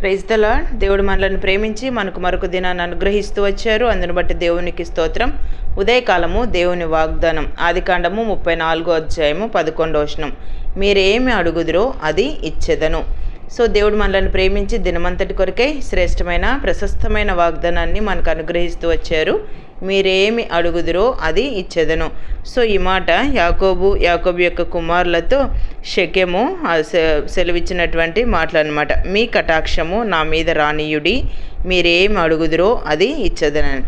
Praise the దేవుడు మనలను ప్రేమించి మనకు మరొక దినాన్ని అనుగ్రహిస్తూ వచ్చారు. అందును బట్టి దేవునికి స్తోత్రం. ఉదయకాలము దేవుని వాగ్దానం. ఆదికాండము ముప్పై నాలుగో అధ్యాయము పదకొండో వచనం. మీరేమి అడుగుదురో అది ఇచ్చేదను. సో దేవుడు మనలను ప్రేమించి దినమంతటి కొరకై శ్రేష్టమైన ప్రశస్తమైన వాగ్దానాన్ని మనకు అనుగ్రహిస్తూ వచ్చారు. మీరేమి అడుగుదురో అది ఇచ్చేదను. సో ఈ మాట యాకోబు యాకోబు యొక్క కుమారులతో షకెము సె- సెలవిచ్చినటువంటి మాటలు అనమాట మీ కటాక్షము నా మీద రానియుడి మీరేమి అడుగుదురో అది ఇచ్చేదనని.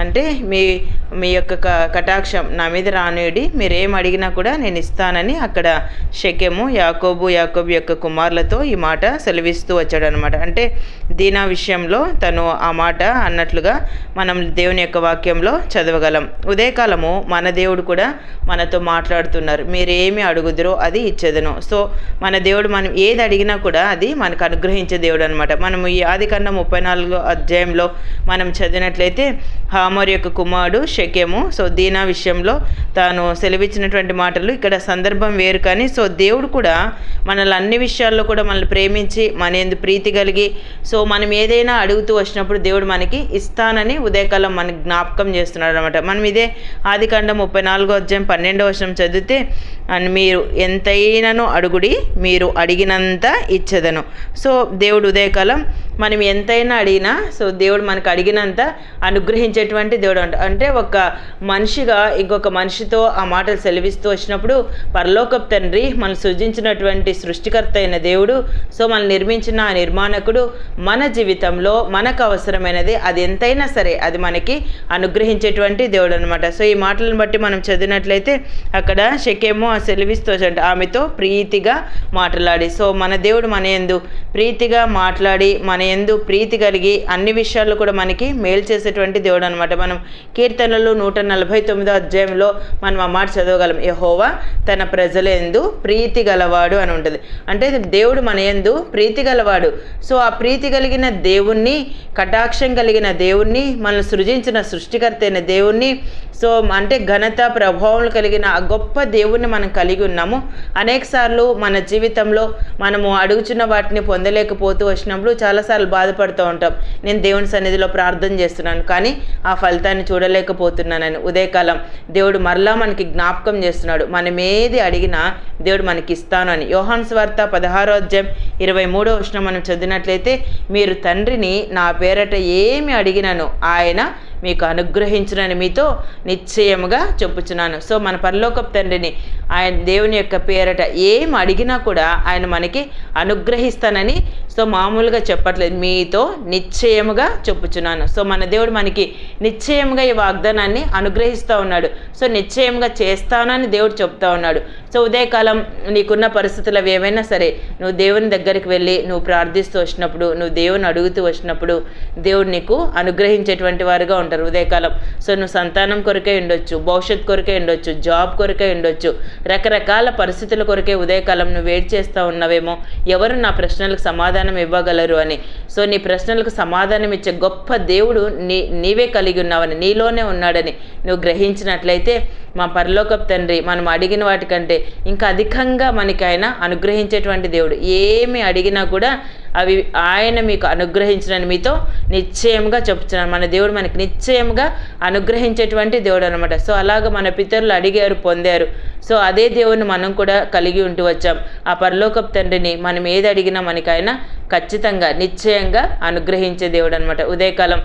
అంటే మీ మీ యొక్క క- కటాక్షం నా మీద రానియుడి మీరేం అడిగినా కూడా నేను ఇస్తానని అక్కడ షకెము యాకోబు యాకోబు యొక్క కుమారులతో ఈ మాట సెలవిస్తూ వచ్చాడు అనమాట అంటే దీనా విషయంలో తను ఆ మాట అన్నట్లుగా మనం దేవుని యొక్క వాక్యంలో చదవగలం. ఉదయకాలము మన దేవుడు కూడా మనతో మాట్లాడుతున్నారు. మీరేమి అడుగుదురో అది ఇచ్చేదను. సో మన దేవుడు మనం ఏది అడిగినా కూడా అది మనకు అనుగ్రహించే దేవుడు అనమాట మనం ఈ ఆది కన్నా ముప్పై నాలుగో అధ్యాయంలో మనం చదివినట్లయితే హామర్ యొక్క కుమారుడు షకెము సో దీనా విషయంలో తాను సెలవిచ్చినటువంటి మాటలు ఇక్కడ సందర్భం వేరు కానీ సో దేవుడు కూడా మనల్ని అన్ని విషయాల్లో కూడా మనల్ని ప్రేమించి మన ఎందు ప్రీతి కలిగి సో మనం ఏదైనా అడుగుతూ వచ్చినప్పుడు దేవుడు మనకి ఇస్తానని ఉదయకాలం మనకి జ్ఞాపకం చేస్తున్నాడు అనమాట మనం ఇదే ఆదికాండం ముప్పై నాలుగో అధ్యాయం పన్నెండో వచనం చదివితే అండ్ మీరు ఎంతైనానో అడుగుడి మీరు అడిగినంత ఇచ్చదను. సో దేవుడు ఉదయకాలం మనం ఎంతైనా అడిగినా సో దేవుడు మనకు అడిగినంత అనుగ్రహించేటువంటి దేవుడు అంట అంటే ఒక మనిషిగా ఇంకొక మనిషి సాక్షితో ఆ మాటలు సెలవిస్తూ వచ్చినప్పుడు పరలోకపు తండ్రి మనం సృజించినటువంటి సృష్టికర్త అయిన దేవుడు సో మనం నిర్మించిన ఆ నిర్మాణకుడు మన జీవితంలో మనకు అవసరమైనది అది ఎంతైనా సరే అది మనకి అనుగ్రహించేటువంటి దేవుడు అనమాట సో ఈ మాటలను బట్టి మనం చదివినట్లయితే అక్కడ షకేమో ఆ సెలవిస్తూ వచ్చాడు ఆమెతో ప్రీతిగా మాట్లాడి సో మన దేవుడు మన ఎందు ప్రీతిగా మాట్లాడి మన ఎందు ప్రీతి కలిగి అన్ని విషయాల్లో కూడా మనకి మేలు చేసేటువంటి దేవుడు అనమాట మనం కీర్తనలు నూట నలభై తొమ్మిదో అధ్యాయంలో మనం ఆ మాట చదవగలం. యహోవా తన ప్రజలందు ప్రీతి గలవాడు అని ఉంటుంది. అంటే దేవుడు మన ఎందు ప్రీతి గలవాడు. సో ఆ ప్రీతి కలిగిన దేవుణ్ణి కటాక్షం కలిగిన దేవుణ్ణి మనల్ని సృజించిన సృష్టికర్త అయిన దేవుణ్ణి సో అంటే ఘనత ప్రభావం కలిగిన ఆ గొప్ప దేవుణ్ణి మనం కలిగి ఉన్నాము. అనేక సార్లు మన జీవితంలో మనము అడుగుచున్న వాటిని పొందలేకపోతూ వచ్చినప్పుడు చాలాసార్లు బాధపడుతూ ఉంటాం. నేను దేవుని సన్నిధిలో ప్రార్థన చేస్తున్నాను కానీ ఆ ఫలితాన్ని చూడలేకపోతున్నానని. ఉదయకాలం దేవుడు మరల మనకి జ్ఞాపకం చేస్తున్నాడు. మనం ఏది అడిగినా దేవుడు మనకి ఇస్తాను అని యోహాన్ స్వార్త పదహారో అధ్యాయం ఇరవై మూడో వచ్చిన మనం చదివినట్లయితే మీరు తండ్రిని నా పేరట ఏమి అడిగినాను ఆయన మీకు అనుగ్రహించునని మీతో నిశ్చయముగా చెప్పుచున్నాను. సో మన పరలోకపు తండ్రిని ఆయన దేవుని యొక్క పేరట ఏం అడిగినా కూడా ఆయన మనకి అనుగ్రహిస్తానని సో మామూలుగా చెప్పట్లేదు. మీతో నిశ్చయముగా చెప్పుచున్నాను. సో మన దేవుడు మనకి నిశ్చయంగా ఈ వాగ్దానాన్ని అనుగ్రహిస్తూ ఉన్నాడు. సో నిశ్చయంగా చేస్తానని దేవుడు చెప్తా ఉన్నాడు. సో ఉదయకాలం నీకున్న పరిస్థితులు అవి ఏమైనా సరే నువ్వు దేవుని దగ్గరికి వెళ్ళి నువ్వు ప్రార్థిస్తూ వచ్చినప్పుడు నువ్వు దేవుని అడుగుతూ వచ్చినప్పుడు దేవుడు నీకు అనుగ్రహించేటువంటి వారుగా ఉంటారు ఉదయకాలం. సో నువ్వు సంతానం కొరకే ఉండొచ్చు భవిష్యత్ కొరకే ఉండొచ్చు జాబ్ కొరకే ఉండొచ్చు రకరకాల పరిస్థితుల కొరకే ఉదయకాలం నువ్వు వెయిట్ చేస్తూ ఉన్నావేమో ఎవరు నా ప్రశ్నలకు సమాధానం ఇవ్వగలరు అని. సో నీ ప్రశ్నలకు సమాధానం ఇచ్చే గొప్ప దేవుడు నీ నీవే కలిగి ఉన్నావని నీలోనే ఉన్నాడని నువ్వు గ్రహించినట్లయితే మా పరలోకపు తండ్రి మనం అడిగిన వాటికంటే ఇంకా అధికంగా మనకి ఆయన అనుగ్రహించేటువంటి దేవుడు. ఏమి అడిగినా కూడా అవి ఆయన మీకు అనుగ్రహించడని మీతో నిశ్చయంగా చెప్తున్నాను మన దేవుడు మనకి నిశ్చయంగా అనుగ్రహించేటువంటి దేవుడు అనమాట సో అలాగ మన పితరులు అడిగారు పొందారు. సో అదే దేవుడిని మనం కూడా కలిగి ఉంటూ వచ్చాం. ఆ పరలోకపు తండ్రిని మనం ఏది అడిగినా మనకి ఆయన ఖచ్చితంగా నిశ్చయంగా అనుగ్రహించే దేవుడు అనమాట ఉదయకాలం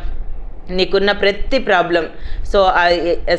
నీకున్న ప్రతి ప్రాబ్లం. సో ఆ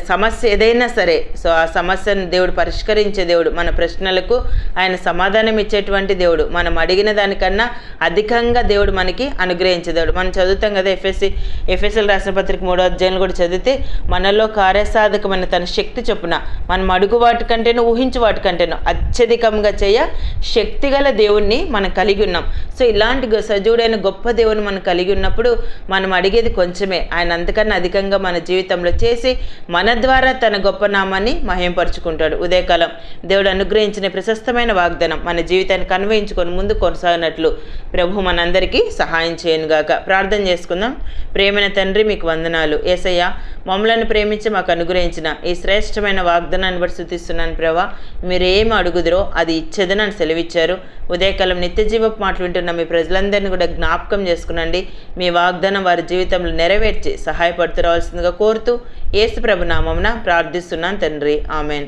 సమస్య ఏదైనా సరే సో ఆ సమస్యను దేవుడు పరిష్కరించే దేవుడు మన ప్రశ్నలకు ఆయన సమాధానం ఇచ్చేటువంటి దేవుడు మనం అడిగిన దానికన్నా అధికంగా దేవుడు మనకి అనుగ్రహించే దేవుడు. మనం చదువుతాం కదా ఎఫ్ఎస్సి ఎఫ్ఎస్ఎల్ రాసిన పత్రిక మూడో అధ్యాయులు కూడా చదివితే మనలో కార్యసాధకమైన తన శక్తి చొప్పున మనం అడుగు వాటికంటేనూ ఊహించు వాటికంటేనూ అత్యధికంగా చేయ శక్తిగల దేవుణ్ణి మనం కలిగి ఉన్నాం. సో ఇలాంటి గొ- సజీవుడైన గొప్ప దేవుని మనం కలిగి ఉన్నప్పుడు మనం అడిగేది కొంచెమే. ఆయన అంతకన్నా అధికంగా మన జీవితంలో చేసి మన ద్వారా తన గొప్ప నామాన్ని మహింపరుచుకుంటాడు. ఉదయకాలం దేవుడు అనుగ్రహించిన ప్రశస్తమైన వాగ్దానం మన జీవితాన్ని అన్వయించుకొని ముందు కొనసాగినట్లు ప్రభు మనందరికీ సహాయం చేయనుగాక. ప్రార్థన చేసుకుందాం. ప్రేమైన తండ్రి మీకు వందనాలు. ఏసయ్య మమ్మలను ప్రేమించి మాకు అనుగ్రహించిన ఈ శ్రేష్టమైన వాగ్దానాన్ని బట్టి శుతిస్తున్నాను ప్రభా. మీరు ఏమి అడుగుదరో అది ఇచ్చేదని సెలవిచ్చారు. ఉదయకాలం నిత్యజీవపు మాటలు వింటున్న మీ ప్రజలందరినీ కూడా జ్ఞాపకం చేసుకునండి. మీ వాగ్దానం వారి జీవితంలో నెరవేర్చి సహాయపడుతూ రావాల్సిందిగా కోరుతూ ఏసు ప్రభు నామమున ప్రార్థిస్తున్నాను తండ్రి. ఆమెన్.